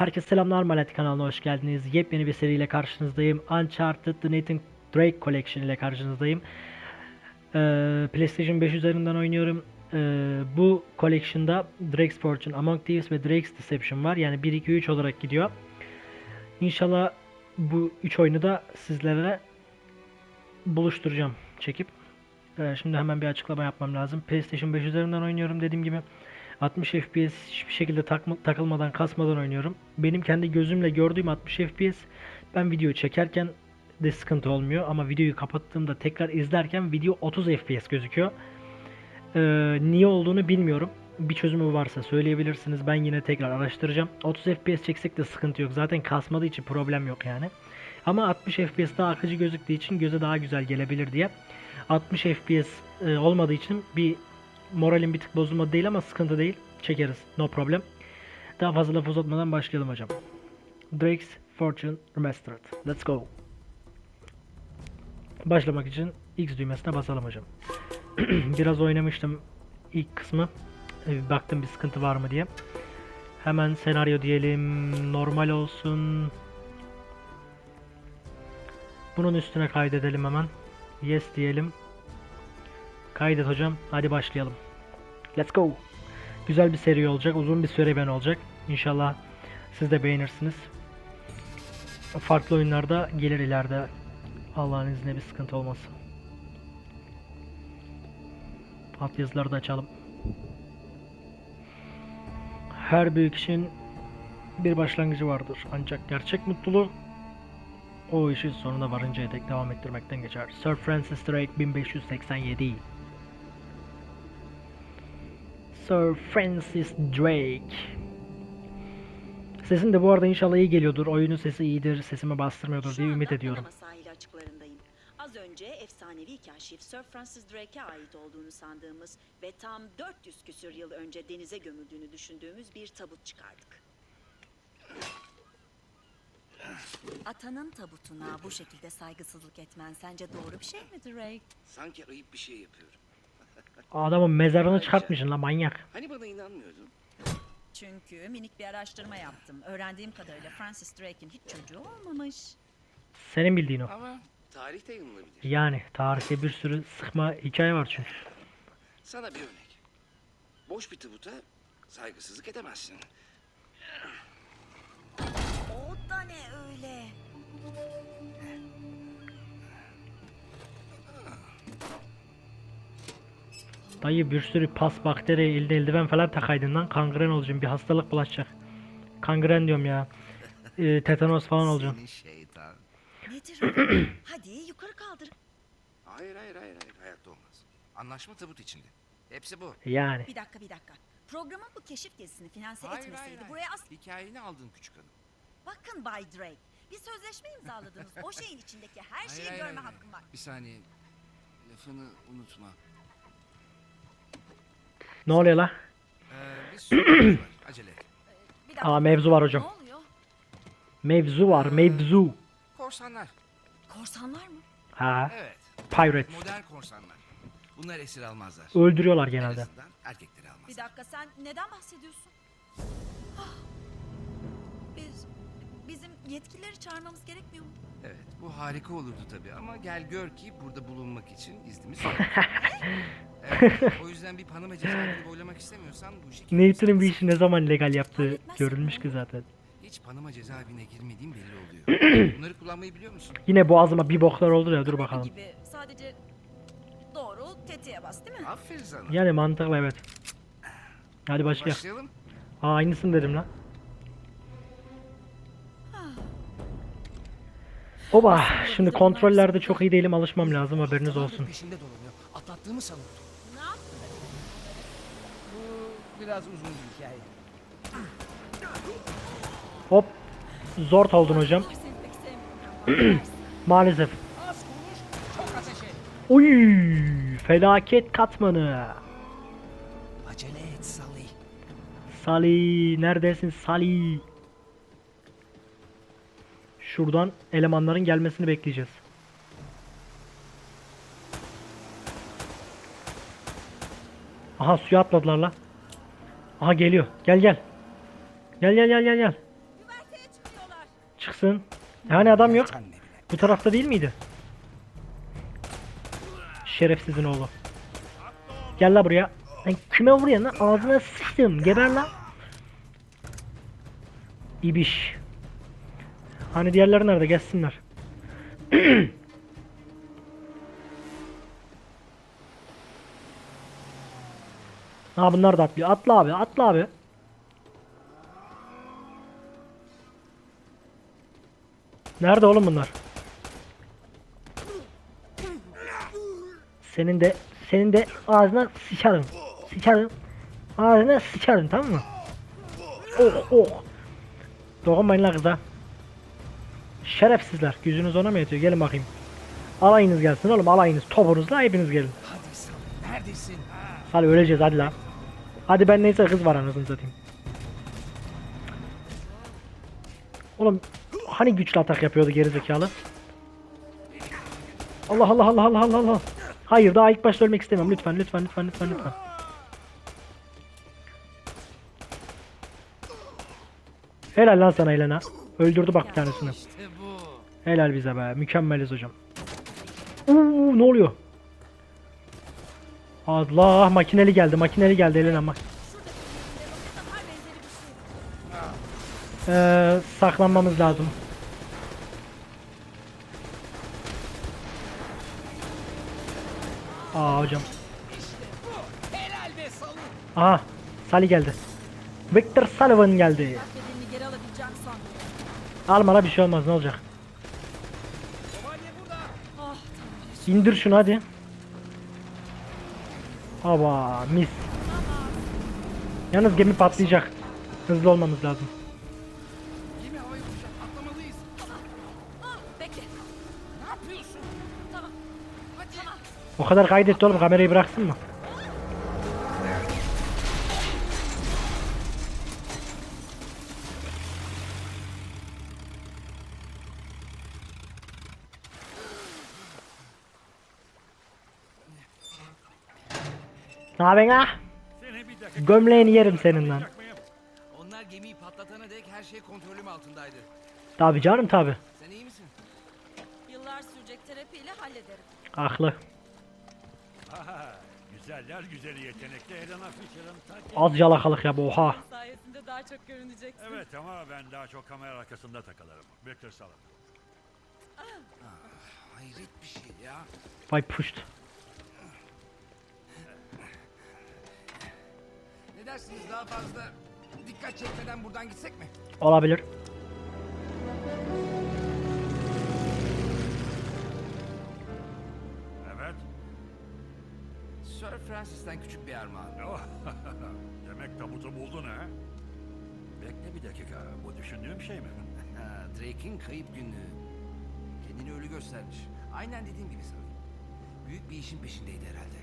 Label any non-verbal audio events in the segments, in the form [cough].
Herkese selamlar Malati kanalına hoş geldiniz. Yepyeni bir seriyle karşınızdayım. Uncharted The Nathan Drake Collection ile karşınızdayım. Ee, PlayStation 5 üzerinden oynuyorum. Ee, bu collection'da Drake's Fortune, Among Thieves ve Drake's Deception var. Yani 1 2 3 olarak gidiyor. İnşallah bu 3 oyunu da sizlere buluşturacağım çekip. Ee, şimdi hemen bir açıklama yapmam lazım. PlayStation 5 üzerinden oynuyorum dediğim gibi. 60 FPS hiçbir şekilde takma- takılmadan kasmadan oynuyorum. Benim kendi gözümle gördüğüm 60 FPS ben video çekerken de sıkıntı olmuyor ama videoyu kapattığımda tekrar izlerken video 30 FPS gözüküyor. Ee, niye olduğunu bilmiyorum. Bir çözümü varsa söyleyebilirsiniz. Ben yine tekrar araştıracağım. 30 FPS çeksek de sıkıntı yok. Zaten kasmadığı için problem yok yani. Ama 60 FPS daha akıcı gözüktüğü için göze daha güzel gelebilir diye. 60 FPS e, olmadığı için bir moralim bir tık bozulmadı değil ama sıkıntı değil. Çekeriz. No problem. Daha fazla laf uzatmadan başlayalım hocam. Drake's Fortune Remastered. Let's go. Başlamak için X düğmesine basalım hocam. [clears throat] Biraz oynamıştım ilk kısmı. E, baktım bir sıkıntı var mı diye. Hemen senaryo diyelim. Normal olsun. Bunun üstüne kaydedelim hemen. Yes diyelim. Kaydet hocam. Hadi başlayalım. Let's go. Güzel bir seri olacak. Uzun bir serüven olacak. İnşallah siz de beğenirsiniz. Farklı oyunlarda gelir ileride. Allah'ın izniyle bir sıkıntı olmasın. Alt yazıları da açalım. Her büyük işin bir başlangıcı vardır. Ancak gerçek mutluluk o işin sonuna varıncaya dek devam ettirmekten geçer. Sir Francis Drake 1587 Sir Francis Drake Sesim de bu arada inşallah iyi geliyordur. Oyunun sesi iyidir, sesimi bastırmıyordur diye ümit ediyorum. Az önce efsanevi kaşif Sir Francis Drake'e ait olduğunu sandığımız ve tam 400 küsür yıl önce denize gömüldüğünü düşündüğümüz bir tabut çıkardık. Atanın tabutuna bu şekilde saygısızlık etmen sence doğru bir şey mi Drake? Sanki ayıp bir şey yapıyorum. Adamın mezarını çıkartmışsın la manyak. Hani bana inanmıyordun? Çünkü minik bir araştırma yaptım. Öğrendiğim kadarıyla Francis Drake'in hiç çocuğu olmamış. Senin bildiğin o. Ama tarih de yanılabilir. Yani tarihte bir sürü sıkma hikaye var çünkü. Sana bir örnek. Boş bir tabuta saygısızlık edemezsin. Dayı bir sürü pas, bakteri, elde eldiven falan takaydın lan. Kangren olacaksın. Bir hastalık bulaşacak. Kangren diyorum ya. Ee, tetanos falan olacaksın. Seni şeytan. Nedir o? [clears throat] Hadi yukarı kaldır. Hayır hayır hayır hayır hayatta olmaz. Anlaşma tabut içinde. Hepsi bu. Yani. Bir dakika bir dakika. Programın bu keşif gezisini finanse Hayır etmeseydi hayır hayır. buraya as... Hikayeni aldın küçük hanım. Bakın Bay Drake. Bir sözleşme imzaladınız. o şeyin içindeki her şeyi Hayır, hayır, görme hayır. hakkım var. Bir saniye. Lafını unutma. Ne oluyor la? Ee, bir. Acele. Bir. Aa mevzu var hocam. Mevzu var, mevzu. Korsanlar. Korsanlar mı? Ha, Evet. pirates. Modern korsanlar. Bunlar esir almazlar. Öldürüyorlar En genelde. erkekleri Bir almazlar. dakika sen neden bahsediyorsun? Yetkilileri çağırmamız gerekmiyor mu? Evet, bu harika olurdu tabii ama gel gör ki burada bulunmak için iznimiz yok. [laughs] evet, o yüzden bir Panama cezaevini boylamak istemiyorsan bu işi Nathan'ın bir işi ne zaman legal yaptığı görülmüş ki zaten. Hiç Panama cezaevine girmediğim belli oluyor. [clears throat] Bunları kullanmayı biliyor musun? Yine boğazıma bir boklar oldu ya dur bakalım. Gibi sadece doğru tetiğe bas değil mi? Aferin sana. Yani mantıklı evet. Hadi başlayalım. Başlayalım. Aa aynısını dedim lan. Oba şimdi kontrollerde çok iyi değilim alışmam lazım haberiniz olsun. Peşinde dolanıyor. Atlattığımı sanıyordum. Ne yaptın? Bu biraz uzun bir hikaye. Hop zor oldun hocam. [clears throat] Maalesef. Az konuş, çok. Uy felaket katmanı. Acele et Salih. Salih neredesin Salih? Şuradan elemanların gelmesini bekleyeceğiz. Aha suya atladılar la. Aha geliyor. Gel gel. Gel gel gel gel gel. Çıksın. Yani adam yok. Bu tarafta değil miydi? Şerefsizin oğlu. Gel la buraya. Lan kime vuruyorsun lan? Ağzına sıçtım. Geber lan. İbiş. Hani diğerleri nerede? Gelsinler. [clears throat] ha bunlar da atlıyor. Atla abi, atla abi. Nerede oğlum bunlar? Senin de senin de ağzına sıçarım. Sıçarım. Ağzına sıçarım tamam mı? Oh oh. Dokunmayın la kıza. Şerefsizler. Gücünüz ona mı yetiyor? Gelin bakayım. Alayınız gelsin oğlum alayınız. Topunuzla hepiniz gelin. Hadi neredesin? Ha. Hadi öleceğiz hadi la. Hadi ben neyse kız var anasını satayım. Oğlum hani güçlü atak yapıyordu gerizekalı? Allah Allah Allah Allah Allah Allah. Hayır daha ilk başta ölmek istemiyorum lütfen lütfen lütfen lütfen lütfen. Helal lan sana Elena. Öldürdü bak bir tanesini. Helal bize be. Mükemmeliz hocam. Uuu ne oluyor? Allah makineli geldi. Makineli geldi Elena bak. Ee, saklanmamız lazım. Aa hocam. Aha Sally geldi. Victor Sullivan geldi. Bedenini geri alabileceğim sandım. Alma la bir şey olmaz ne olacak. Şövalye burada. Ah İndir şunu hadi. Hava mis. Yalnız gemi patlayacak. Hızlı olmamız lazım. Gemi havaya uçacak. Atlamalıyız. ah bekle. Ne yapıyorsun? Tamam. Hadi. O kadar kaydetti oğlum kamerayı bıraksın mı? Ne haber ha? Gömleğini yerim senin lan. Onlar gemiyi patlatana dek her şey kontrolüm altındaydı. Tabi canım tabi. Sen iyi misin? Yıllar sürecek terapiyle hallederim. Aklı. Aha, güzeller güzeli yetenekli Helena Fisher'ın ta Az yalakalık ya bu oha. Sayesinde daha çok görüneceksin. Evet ama ben daha çok kamera arkasında takılırım. Victor Sullivan. Hayret bir şey ya. Vay puşt. Ne dersiniz daha fazla dikkat çekmeden buradan gitsek mi? Olabilir. Evet. Sir Francis'ten küçük bir armağan. [laughs] Oh, Demek tabutu buldun ha? Bekle bir dakika. Bu düşündüğüm şey mi? Ha, Drake'in kayıp günlüğü. Kendini ölü göstermiş. Aynen dediğim gibi sanırım. Büyük bir işin peşindeydi herhalde.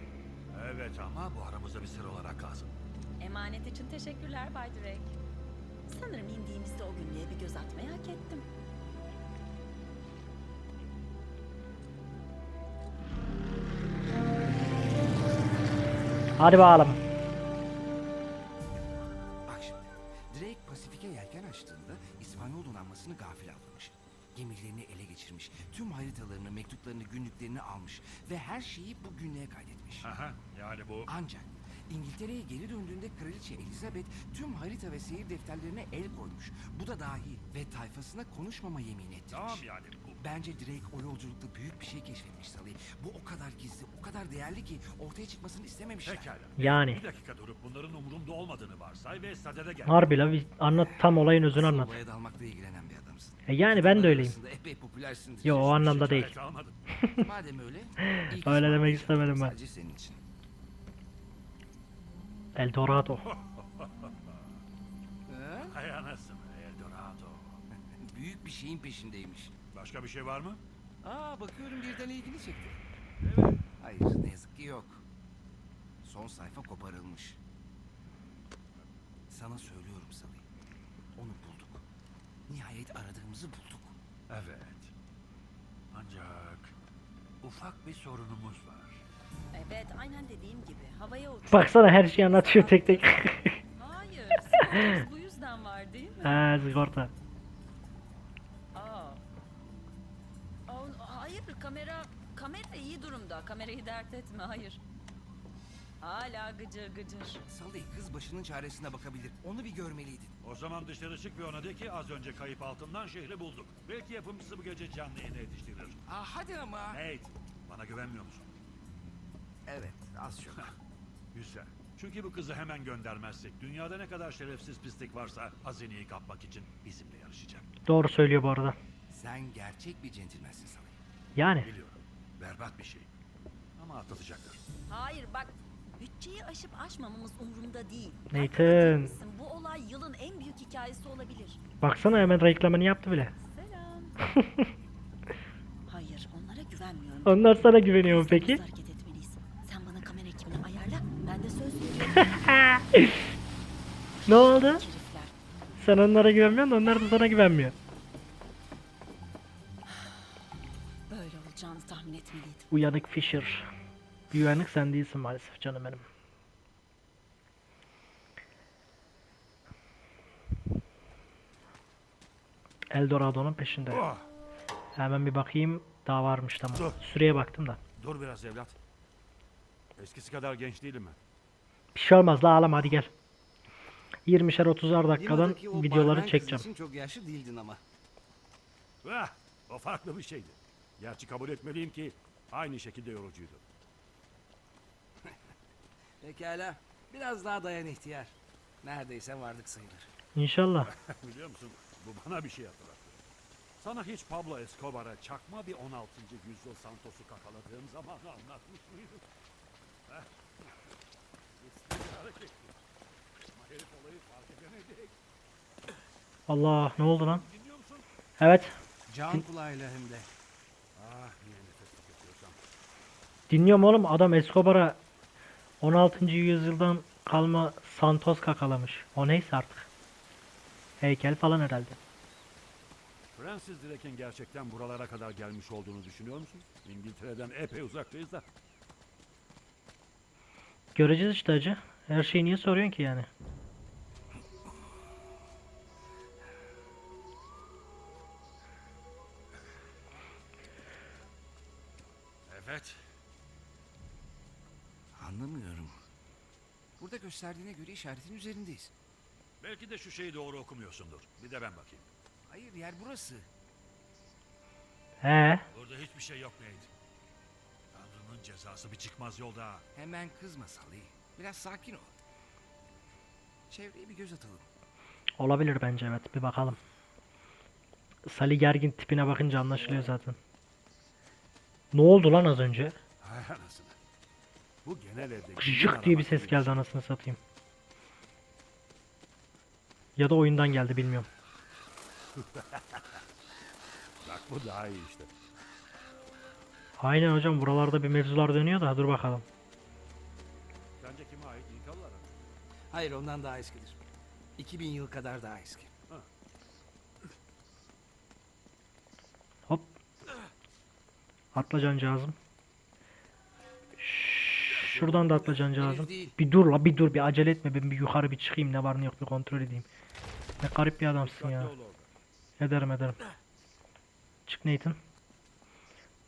Evet ama bu aramızda bir sır olarak kalsın. Emanet için teşekkürler Bay Drake. Sanırım indiğimizde o günlüğe bir göz atmayı hak ettim. Hadi bakalım. Bak şimdi. Drake Pasifik'e yelken açtığında İspanyol donanmasını gafil avlamış. Gemilerini ele geçirmiş. Tüm haritalarını, mektuplarını, günlüklerini almış. Ve her şeyi bu günlüğe kaydetmiş. Aha, yani bu... Ancak İngiltere'ye geri döndüğünde Kraliçe Elizabeth tüm harita ve seyir defterlerine el koymuş. Bu da dahil ve tayfasına konuşmama yemin ettirmiş. Tamam yani bu... Bence Drake o yolculukta büyük bir şey keşfetmiş Sally. Bu o kadar gizli, o kadar değerli ki ortaya çıkmasını istememişler. Pekala. Yani. Bir dakika durup bunların umurumda olmadığını varsay ve sadede gel. Harbi la bir anlat tam olayın özünü anlat. Olaya dalmakla ilgilenen bir adamsın. E yani ben de öyleyim. Epey popülersindir. Yo o anlamda değil. [laughs] Madem öyle. Öyle demek istemedim ben. Sadece senin için. El Dorado. Ha? [laughs] Hay anasını Eldorado. [laughs] Büyük bir şeyin peşindeymiş. Başka bir şey var mı? Aa bakıyorum birden ilgini çekti. Evet. Hayır ne yazık ki yok. Son sayfa koparılmış. Sana söylüyorum Sally. Onu bulduk. Nihayet aradığımızı bulduk. Evet. Ancak ufak bir sorunumuz var. Evet, aynen dediğim gibi. Havaya uçuyor. Baksana her şeyi anlatıyor tek tek. [laughs] Hayır, bu yüzden var değil mi? ha sigorta. Hayır, kamera kamera iyi durumda. Kamerayı dert etme, hayır. Hala gıcır gıcır. Salih kız başının çaresine bakabilir. Onu bir görmeliydin. O zaman dışarı çık ve ona de ki az önce kayıp altından şehri bulduk. Belki yapımcısı bu gece canlı yayına yetiştirir. Aa, hadi ama. Nate, bana güvenmiyor musun? Evet az çok. Güzel. Çünkü bu kızı hemen göndermezsek dünyada ne kadar şerefsiz pislik varsa hazineyi kapmak için bizimle yarışacak. Doğru söylüyor bu arada. Sen gerçek bir centilmensin Salih. Yani Biliyorum. Berbat bir şey. Ama atlatacaklar. Hayır bak bütçeyi aşıp aşmamamız umurumda değil. Nathan. Bu olay yılın en büyük hikayesi olabilir. baksana hemen reklamını yaptı bile. Selam. [laughs] Hayır onlara güvenmiyorum. Onlar sana güveniyor mu peki? [laughs] Ne oldu? Sen onlara güvenmiyorsun, onlar da sana güvenmiyor. Böyle olacağını tahmin etmeliydim. Uyanık Fisher. Uyanık sen değilsin maalesef canım benim. Eldorado'nun peşinde. Oh, Hemen bir bakayım. Daha varmış tamam. Dur. Süreye baktım da. dur biraz evlat. Eskisi kadar genç değilim ben. Bir şey olmaz la ağlama hadi gel. 20'şer 30'ar dakikadan Lima'daki o videoları barmen kız çekeceğim. için çok yaşlı değildin ama. Ah, o farklı bir şeydi. Gerçi kabul etmeliyim ki aynı şekilde yorucuydu. [laughs] Pekala. Biraz daha dayan ihtiyar. Neredeyse vardık sayılır. İnşallah. [laughs] Biliyor musun? Bu bana bir şey hatırlattı. Sana hiç Pablo Escobar'a çakma bir 16. yüzyıl Santos'u kakaladığım zamanı anlatmış mıydım? Heh. Riskli bir hareketti. Ama herif olayı fark edemedi. Allah ne oldu lan? Dinliyor musun? Evet Can kulağıyla hem de. Ah niye nefes tutuyorsam. dinliyorum oğlum adam Escobar'a 16. yüzyıldan kalma Santos kakalamış. O neyse artık. Heykel falan herhalde. Francis Drake'in gerçekten buralara kadar gelmiş olduğunu düşünüyor musun? İngiltere'den epey uzaktayız da. Göreceğiz işte acı. Her şeyi niye soruyorsun ki yani? Evet. Anlamıyorum. Burada gösterdiğine göre işaretin üzerindeyiz. Belki de şu şeyi doğru okumuyorsundur. Bir de ben bakayım. Hayır yer burası. He, Burada hiçbir şey yok Nate. Tanrı'nın cezası bir çıkmaz yolda. Hemen kızma Salih. Biraz sakin ol. Çevreye bir göz atalım. olabilir bence evet. Bir bakalım. Sali gergin tipine bakınca anlaşılıyor zaten. Ne oldu lan az önce? Hay anasını. Bu genel evde... Kıcık diye bir ses geldi anasını satayım. Ya da oyundan geldi bilmiyorum. [laughs] Bak bu daha iyi işte. Aynen hocam buralarda bir mevzular dönüyor da dur bakalım. Sence kime ait İnkalılara? mı? Hayır ondan daha eskidir. 2000 yıl kadar daha eski. Hop. Atla cancağızım. Şuradan da atla cancağızım. Bir dur la bir dur bir acele etme ben bir yukarı bir çıkayım ne var ne yok bir kontrol edeyim. Ne garip bir adamsın ya. Ederim ederim. Çık Nathan.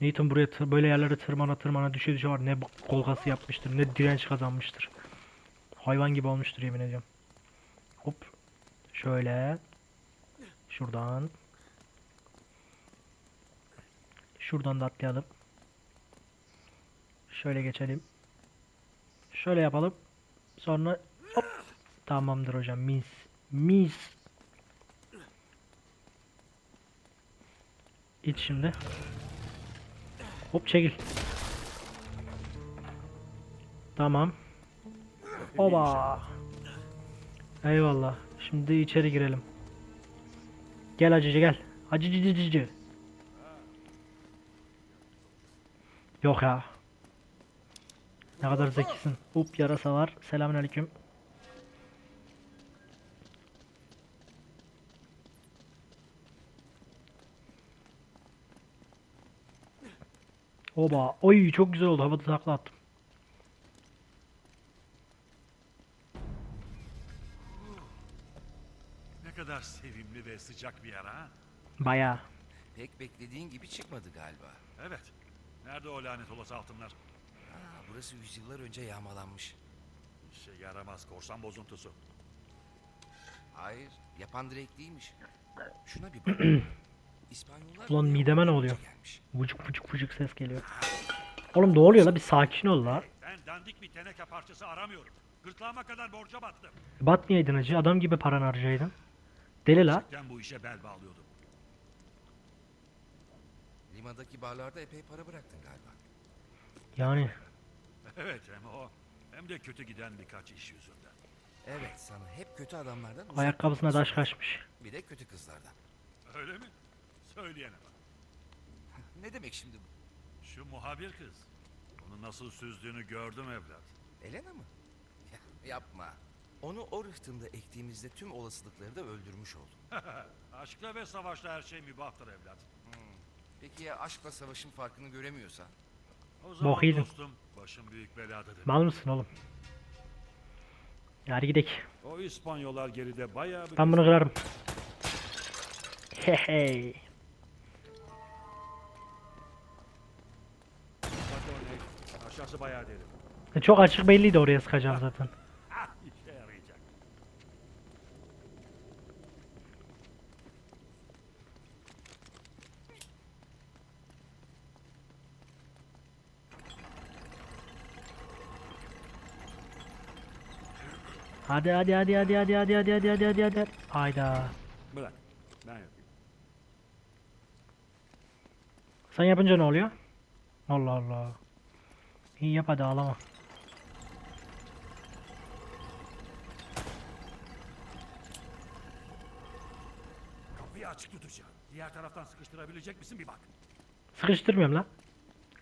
Nathan buraya böyle yerlere tırmana tırmana düşe düşe var. Ne kolgası yapmıştır ne direnç kazanmıştır. Hayvan gibi olmuştur yemin ediyorum. Hop. Şöyle. Şuradan. Şuradan da atlayalım. Şöyle geçelim. Şöyle yapalım. Sonra hop. Tamamdır hocam. Mis. Mis. İt şimdi. Hop çekil. Tamam. Oba. Eyvallah. Şimdi içeri girelim. Gel acıcı gel. Acıcı cıcı cıcı. Yok ya. Ne kadar zekisin. Hop yarasa var. Selamünaleyküm. Oba. Oy çok güzel oldu. Havada takla attım. Ne kadar sevimli ve sıcak bir yer ha? Bayağı. Pek beklediğin gibi çıkmadı galiba. Evet. Nerede o lanet olası altınlar? Burası yüzyıllar önce yağmalanmış. İşe yaramaz korsan bozuntusu. Hayır, yapan Drake değilmiş. Şuna bir bak. [clears throat] İspanyollar Ulan mideme ne oluyor? Vucuk vucuk vucuk ses geliyor. Oğlum ne oluyor la bir sakin ol la. Ben dandik bir teneke parçası aramıyorum. Gırtlağıma kadar borca battım. Batmayaydın hacı adam gibi paran harcayaydın. Deli la. Ben bu işe bel bağlıyordum. Limadaki barlarda epey para bıraktın galiba. Yani Evet hem o hem de kötü giden birkaç iş yüzünden. Evet, sana hep kötü adamlardan ayakkabısına taş kaçmış. Bir de kötü kızlardan. Öyle mi? Söyleyene bak. Ne demek şimdi bu? Şu muhabir kız. Onu nasıl süzdüğünü gördüm evlat. Elena mı? Ya, yapma. Onu o rıhtımda ektiğimizde tüm olasılıkları da öldürmüş oldum. [laughs] Aşkla ve savaşla her şey mübahtır evlat. Peki ya aşkla savaşın farkını göremiyorsan? O zaman Bok dostum başım büyük beladadır. Mal mısın oğlum? Hadi gidelim. O İspanyollar geride bayağı bir... Ben bunu kırarım. Hey Bak Aşağısı bayağı derin. hey. Çok açık belliydi oraya sıkacağım zaten. Ah işe yarayacak. Hadi hadi hadi hadi hadi hadi hadi hadi hadi hadi hadi. Hayda. Bırak. Ben yapayım. Sen yapınca ne oluyor? Allah Allah. İyi yap hadi ağlama. Kapıyı açık tutacağım. Diğer taraftan sıkıştırabilecek misin bir bak. Sıkıştırmıyorum lan.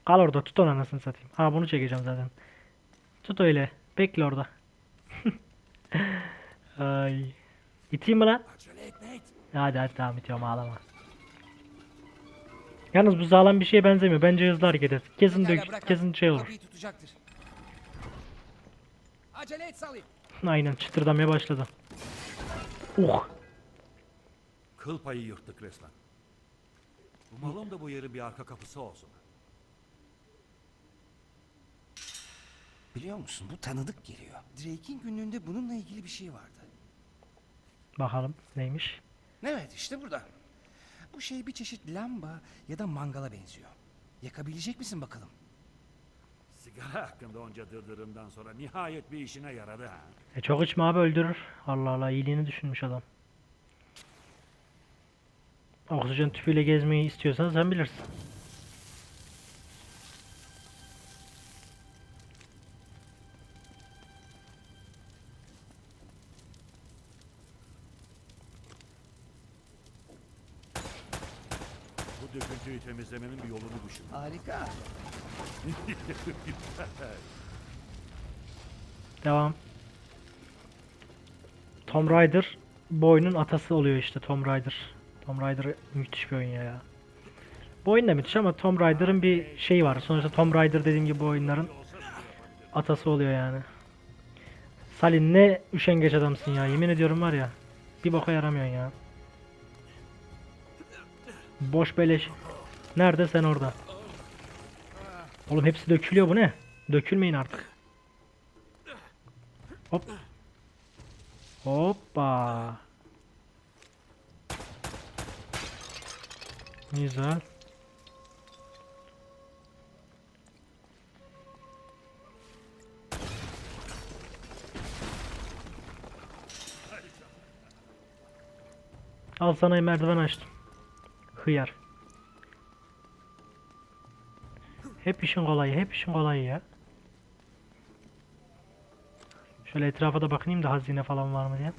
Kal orada tut onu anasını satayım. Ha bunu çekeceğim zaten. Tut öyle. Bekle orada. [laughs] Ay. İteyim mi lan? Acele et Nate. Hadi hadi tamam itiyorum ağlama. Yalnız bu sağlam bir şeye benzemiyor. Bence hızlı hareket et. Kesin Pekala, dök, bırak kesin şey olur. Kapıyı tutacaktır. Acele et Salih. Aynen çıtırdamaya başladı. Uh. Kıl payı yırttık resmen. Umalım da bu yerin bir arka kapısı olsun. Biliyor musun bu tanıdık geliyor. Drake'in günlüğünde bununla ilgili bir şey vardı. Bakalım neymiş. Evet işte burada. Bu şey bir çeşit lamba ya da mangala benziyor. Yakabilecek misin bakalım? Sigara hakkında onca dırdırından sonra nihayet bir işine yaradı ha. E çok içme abi öldürür. Allah Allah iyiliğini düşünmüş adam. Oksijen tüpüyle gezmeyi istiyorsan sen bilirsin. Temizlemenin bir yolunu düşün. Harika. [laughs] Devam. Tomb Raider bu oyunun atası oluyor işte Tomb Raider. Tomb Raider müthiş bir oyun ya. ya. Bu oyun da müthiş ama Tomb Raider'ın bir şeyi var. Sonuçta Tomb Raider dediğim gibi bu oyunların atası oluyor yani. Salih ne üşengeç adamsın ya. Yemin ediyorum var ya. Bir boka yaramıyorsun ya. Boş beleş. Nerede sen orada? Oğlum hepsi dökülüyor bu ne? Dökülmeyin artık. Hop. Hoppa. Güzel. Al sana merdiven açtım. Hıyar. Hep işin kolayı, hep işin kolayı ya. Şöyle etrafa da bakayım da hazine falan var mı diye.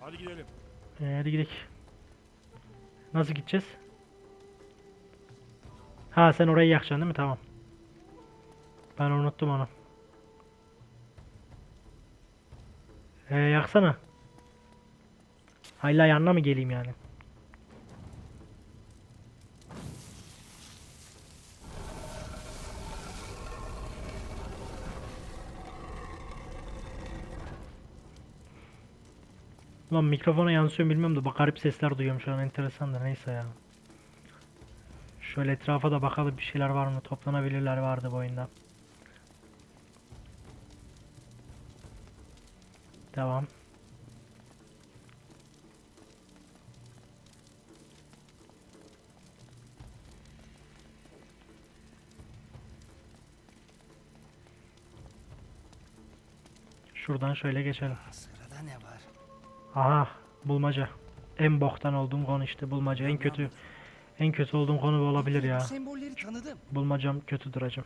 Hadi gidelim. Ee, hadi gidelim. Nasıl gideceğiz? Ha sen orayı yakacaksın değil mi? Tamam. Ben unuttum onu. Ee, yaksana. Hayla yanına mı geleyim yani? Ulan mikrofona yansıyor bilmiyorum da bak garip sesler duyuyorum şu an enteresan da neyse ya. Şöyle etrafa da bakalım bir şeyler var mı? Toplanabilirler vardı bu oyunda. Devam. Şuradan şöyle geçelim. Aha bulmaca. En boktan olduğum konu işte bulmaca. En kötü en kötü olduğum konu bu olabilir ya. Sembolleri tanıdım. Bulmacam kötüdür acım.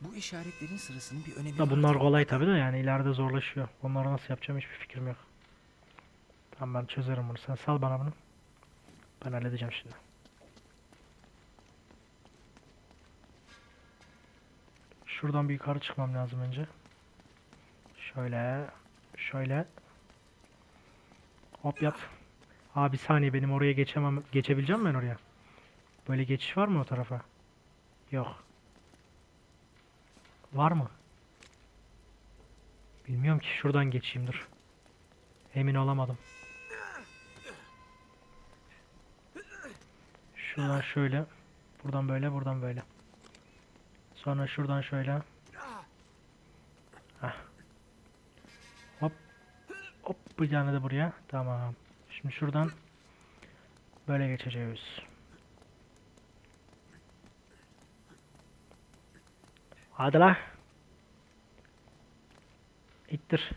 Bu işaretlerin sırasının bir önemi Da bunlar kolay tabi de yani ileride zorlaşıyor. Onları nasıl yapacağım hiçbir fikrim yok. Tamam ben çözerim bunu. Sen sal bana bunu. Ben halledeceğim şimdi. Şuradan bir yukarı çıkmam lazım önce. Şöyle. Şöyle. Hop yap. Abi bir saniye benim oraya geçemem. Geçebileceğim ben oraya. Böyle geçiş var mı o tarafa? Yok. Var mı? Bilmiyorum ki şuradan geçeyim dur. Emin olamadım. Şuradan şöyle. Buradan böyle, buradan böyle. Sonra şuradan şöyle. Hop. Hop bir tane de buraya. Tamam. Şimdi şuradan böyle geçeceğiz. Hadi la. İttir.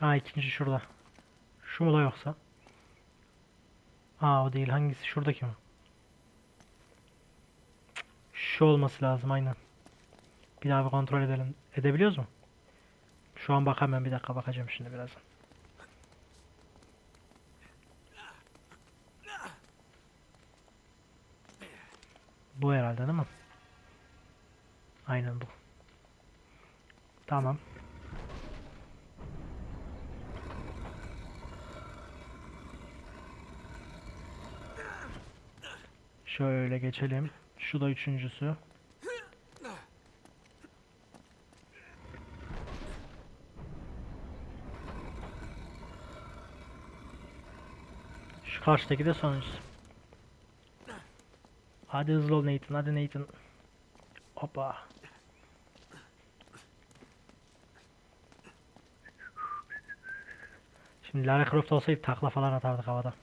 Ha ikinci şurada. Şu da yoksa? Aa o değil. Hangisi? Şuradaki mi? Şu olması lazım aynen. Bir daha bir kontrol edelim. Edebiliyoruz mu? Şu an bakamıyorum. Bir dakika bakacağım şimdi birazdan. Bu herhalde değil mi? Aynen bu. Tamam. Şöyle geçelim. Şu da üçüncüsü. Şu karşıdaki de sonuncusu. Hadi hızlı ol Nathan, hadi Nathan. Hoppa. Şimdi Lara Croft olsaydı takla falan atardık havada.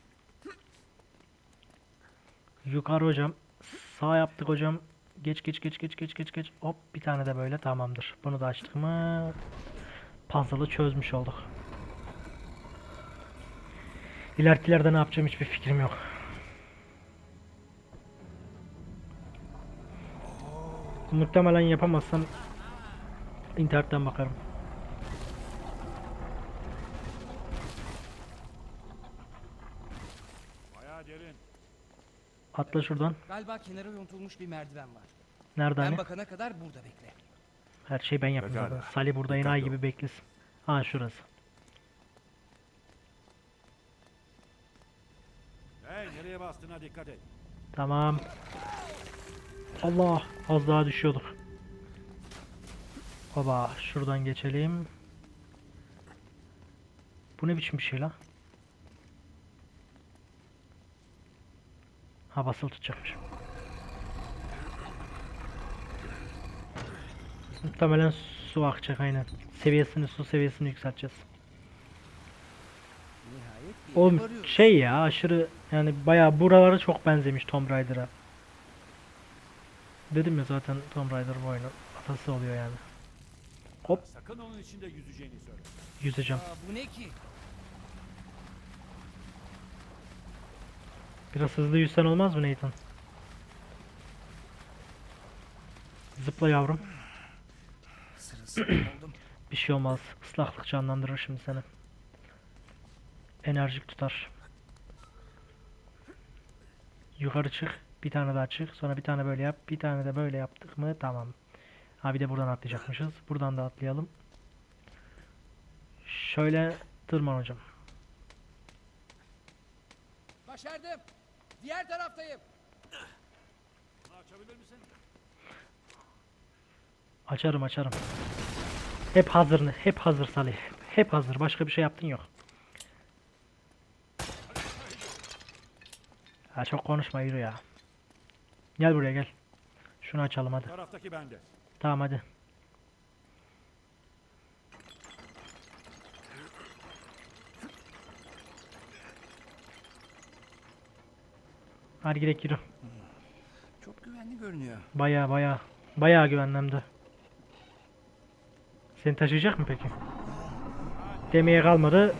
Yukarı hocam. Sağ yaptık hocam. Geç geç geç geç geç geç geç. Hop bir tane de böyle tamamdır. Bunu da açtık mı? Puzzle'ı çözmüş olduk. İlerikilerde ne yapacağım hiçbir fikrim yok. Muhtemelen yapamazsam internetten bakarım. Bayağı derin. Atla şuradan. Galiba kenara yontulmuş bir merdiven var. Nerede Ben hani? bakana kadar burada bekle. Her şeyi ben yapayım Pekala. zaten. Salih burada enayi gibi beklesin. Ha şurası. Hey nereye bastığına dikkat et. Tamam. Allah az daha düşüyorduk. Baba şuradan geçelim. Bu ne biçim bir şey la? Ha basılı tutacakmış. Muhtemelen su akacak aynen. Seviyesini su seviyesini yükselteceğiz. Oğlum şey ya aşırı yani bayağı buralara çok benzemiş Tomb Raider'a. Dedim ya zaten Tomb Raider bu oyunun atası oluyor yani. Hop Sakın onun içinde yüzeceğini söyle. yüzeceğim. Aa, bu ne ki? Biraz hızlı yüzsen olmaz mı Nathan? Zıpla yavrum. [clears throat] Bir şey olmaz. Islaklık canlandırır şimdi seni. Enerjik tutar. Yukarı çık. Bir tane daha çık. Sonra bir tane böyle yap. Bir tane de böyle yaptık mı? Tamam. Ha bir de buradan atlayacakmışız. Buradan da atlayalım. Şöyle tırman hocam. Başardım. Diğer taraftayım. Açabilir misin? Açarım açarım. Hep hazır, hep hazır Salih. Hep hazır. Başka bir şey yaptın yok. Ha çok konuşma yürü ya. Gel buraya gel. Şunu açalım hadi. Taraftaki bende. Tamam hadi. Hadi gidelim yürü. Çok güvenli görünüyor. Baya baya baya güvenlemde. Seni taşıyacak mı peki? Demeye kalmadı.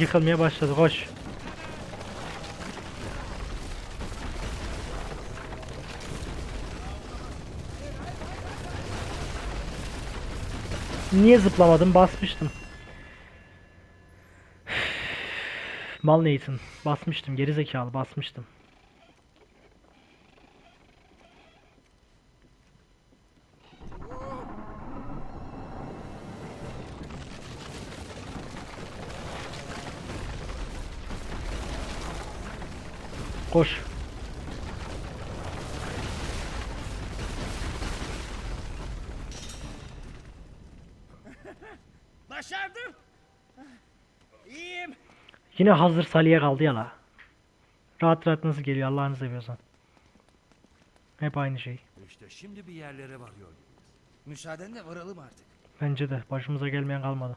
Yıkılmaya başladı. Koş. Niye zıplamadım? Basmıştım. Mal Nathan. Basmıştım. Geri zekalı basmıştım. Koş. [laughs] Başardım. İyiyim. Yine hazır Salih'e kaldı ya la. Rahat rahat nasıl geliyor Allah'ını seviyorsan. Hep aynı şey. İşte şimdi bir yerlere varıyor. Müsaadenle varalım artık. Bence de başımıza gelmeyen kalmadı.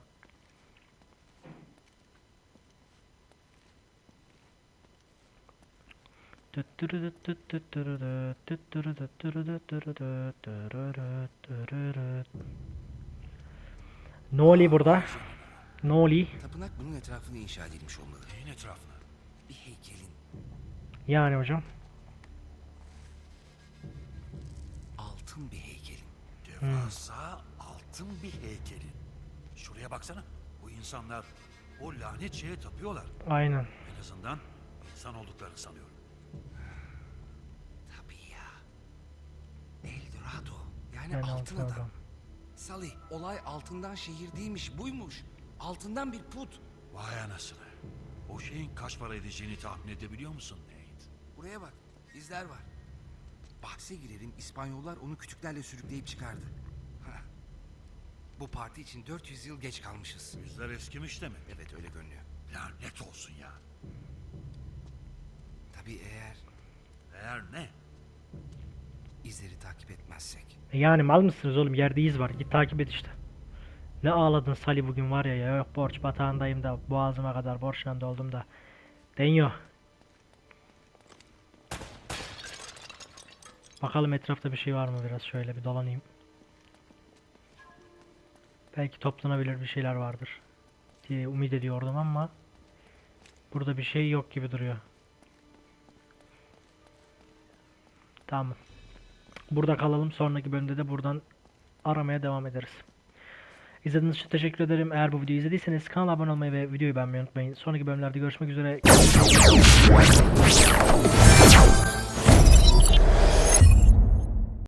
Noli burada. Noli. Tapınak bunun etrafına inşa edilmiş olmalı. Neyin etrafına? Bir heykelin. Yani hocam. Altın bir heykelin. Devasa altın bir heykelin. Şuraya baksana. Bu insanlar o lanet şeye tapıyorlar. Aynen. En azından insan olduklarını sanıyorum. Tabii ya. Eldorado. Yani Yani altın altın adam. adam. Salih, olay altından şehir değilmiş, buymuş. Altından bir put. Vay anasını. O şeyin kaç para edeceğini tahmin edebiliyor musun Nate? Buraya bak, izler var. Bahse girerim, İspanyollar onu kütüklerle sürükleyip çıkardı. Bu parti için 400 yıl geç kalmışız. Yüzler eskimiş demek. Evet öyle görünüyor. Lanet olsun ya. Tabii eğer Eğer ne? İzleri takip etmezsek. E Yani mal mısınız oğlum? Yerde iz var. Git takip et işte. Ne ağladın Salih bugün var ya yok borç batağındayım da boğazıma kadar borçla doldum da. Deniyor. Bakalım etrafta bir şey var mı biraz şöyle bir dolanayım. Belki toplanabilir bir şeyler vardır diye umut ediyordum ama burada bir şey yok gibi duruyor. Tamam. Burada kalalım. Sonraki bölümde de buradan aramaya devam ederiz. İzlediğiniz için teşekkür ederim. Eğer bu videoyu izlediyseniz kanala abone olmayı ve videoyu beğenmeyi unutmayın. Sonraki bölümlerde görüşmek üzere.